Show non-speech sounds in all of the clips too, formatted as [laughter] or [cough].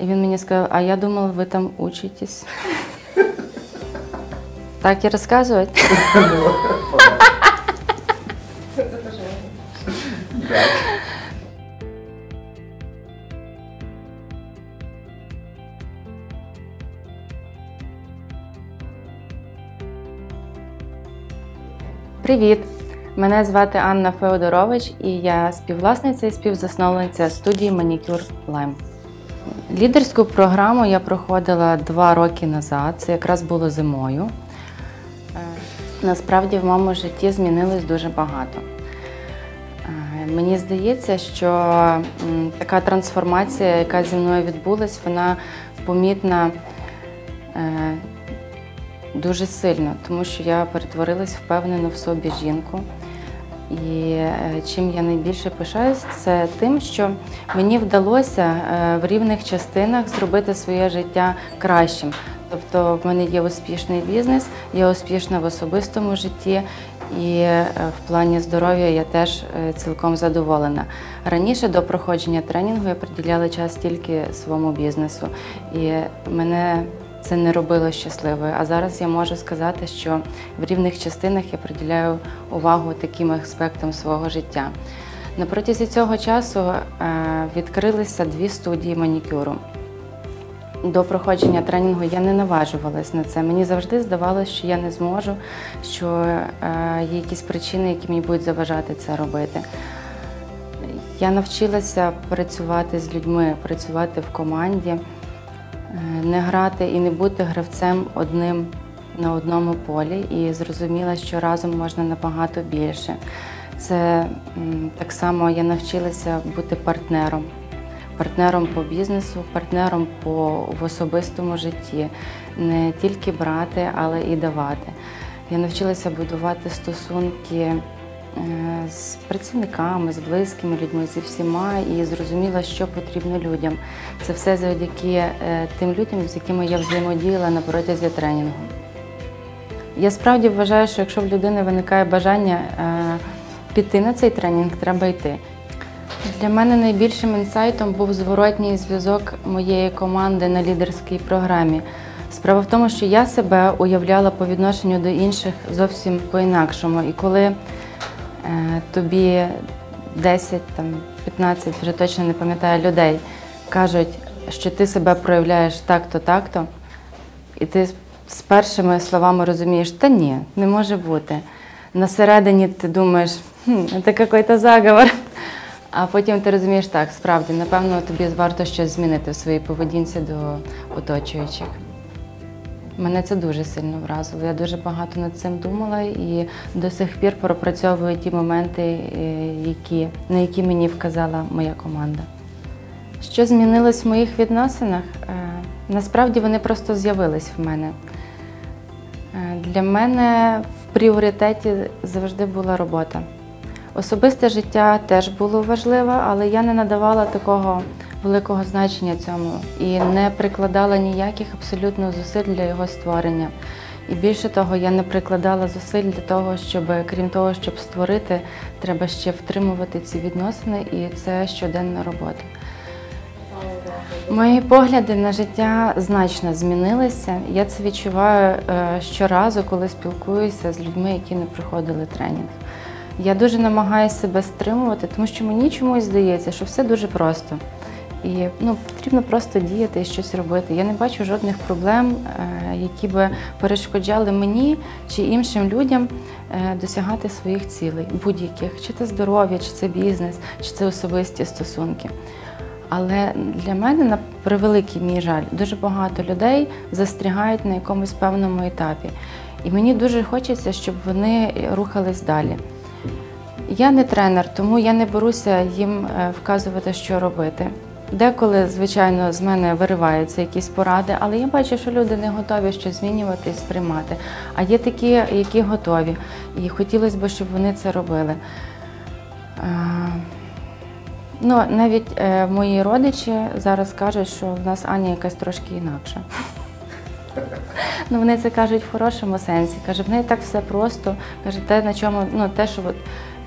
І він мені сказав, а я думала, ви там учитесь. Так і розказувати? [laughs] Привіт! Мене звати Анна Феодорович і я співвласниця і співзасновниця студії Манікюр Лайм. Лідерську програму я проходила два роки назад, це якраз було зимою. Е, Насправді в моєму житті змінилось дуже багато. Е, Мені здається, що така трансформація, яка зі мною відбулась, вона помітна е, дуже сильно, тому що я перетворилась впевнено в собі жінку. І е, чим я найбільше пишаюсь, це тим, що мені вдалося е, в рівних частинах зробити своє життя кращим. Тобто в мене є успішний бізнес, я успішна в особистому житті, і е, в плані здоров'я я теж цілком задоволена. Раніше до проходження тренінгу я приділяла час тільки своєму бізнесу, і мене це не робило щасливою. А зараз я можу сказати, що в рівних частинах я приділяю увагу таким аспектам свого життя. На протязі цього часу е, відкрилися дві студії манікюру. До проходження тренінгу я не наважувалась на це. Мені завжди здавалося, що я не зможу, що е, є якісь причини, які мені будуть заважати це робити. Я навчилася працювати з людьми, працювати в команді, не грати і не бути гравцем одним на одному полі, і зрозуміла, що разом можна набагато більше. Це так само я навчилася бути партнером партнером по бізнесу, партнером по в особистому житті, не тільки брати, але і давати. Я навчилася будувати стосунки е, з працівниками, з близькими людьми, зі всіма, і зрозуміла, що потрібно людям. Це все завдяки е, тим людям, з якими я взаємодіяла на протязі тренінгу. Я справді вважаю, що якщо в людини виникає бажання е, піти на цей тренінг, треба йти. Для мене найбільшим інсайтом був зворотній зв'язок моєї команди на лідерській програмі. Справа в тому, що я себе уявляла по відношенню до інших зовсім по-інакшому. І коли е, тобі 10, там, 15, вже точно не пам'ятаю, людей кажуть, що ти себе проявляєш так-то, так-то, і ти з першими словами розумієш, та ні, не може бути. На середині ти думаєш, хм, це якийсь заговор. А потім ти розумієш, так, справді, напевно, тобі варто щось змінити в своїй поведінці до оточуючих. Мене це дуже сильно вразило. Я дуже багато над цим думала і до сих пір пропрацьовую ті моменти, е, які, на які мені вказала моя команда. Що змінилось в моїх відносинах? Е, Насправді вони просто з'явились в мене. Е, Для мене в пріоритеті завжди була робота. Особисте життя теж було важливе, але я не надавала такого великого значення цьому і не прикладала ніяких абсолютно зусиль для його створення. І більше того, я не прикладала зусиль для того, щоб, крім того, щоб створити, треба ще втримувати ці відносини, і це щоденна робота. Мої погляди на життя значно змінилися. Я це відчуваю е, щоразу, коли спілкуюся з людьми, які не проходили тренінг. Я дуже намагаюся себе стримувати, тому що мені чомусь здається, що все дуже просто. І ну, потрібно просто діяти і щось робити. Я не бачу жодних проблем, е, які би перешкоджали мені чи іншим людям е, досягати своїх цілей, будь-яких, чи це здоров'я, чи це бізнес, чи це особисті стосунки. Але для мене, на превеликий мій жаль, дуже багато людей застрягають на якомусь певному етапі. І мені дуже хочеться, щоб вони рухались далі. Я не тренер, тому я не беруся їм е, вказувати, що робити. Деколи, звичайно, з мене вириваються якісь поради, але я бачу, що люди не готові щось змінювати і сприймати. А є такі, які готові, і хотілося б, щоб вони це робили. Е, Ну, навіть е, мої родичі зараз кажуть, що в нас Аня якась трошки інакша. [laughs] Ну, вони це кажуть в хорошому сенсі. Каже, в неї так все просто. Каже, те, на чому, ну, те, що от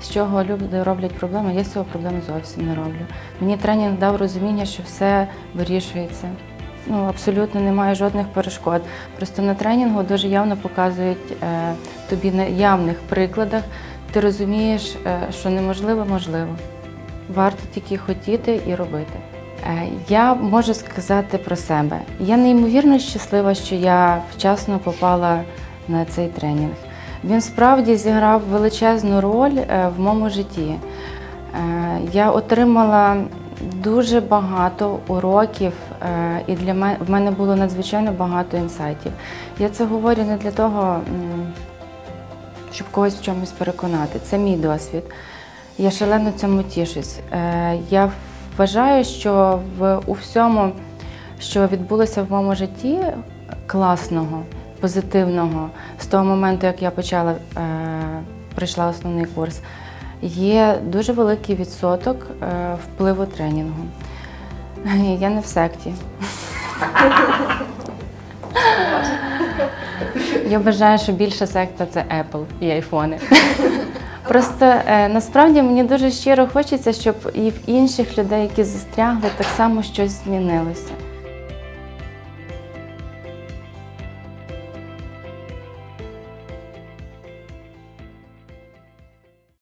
з чого люди роблять проблеми, я з цього проблеми зовсім не роблю. Мені тренінг дав розуміння, що все вирішується. Ну, абсолютно немає жодних перешкод. Просто на тренінгу дуже явно показують е, тобі на явних прикладах. Ти розумієш, е, що неможливо, можливо. Варто тільки хотіти і робити. Е, Я можу сказати про себе. Я неймовірно щаслива, що я вчасно попала на цей тренінг. Він справді зіграв величезну роль е, в моєму житті. Е, Я отримала дуже багато уроків, е, і для мене в мене було надзвичайно багато інсайтів. Я це говорю не для того, щоб когось в чомусь переконати. Це мій досвід. Я шалено цьому тішусь. Я вважаю, що в у всьому, що відбулося в моєму житті, класного, позитивного, з того моменту, як я почала е, пройшла основний курс, є дуже великий відсоток е, впливу тренінгу. Я не в секті. Я вважаю, що більша секта це Apple і айфони. Просто е, насправді мені дуже щиро хочеться, щоб і в інших людей, які застрягли, так само щось змінилося.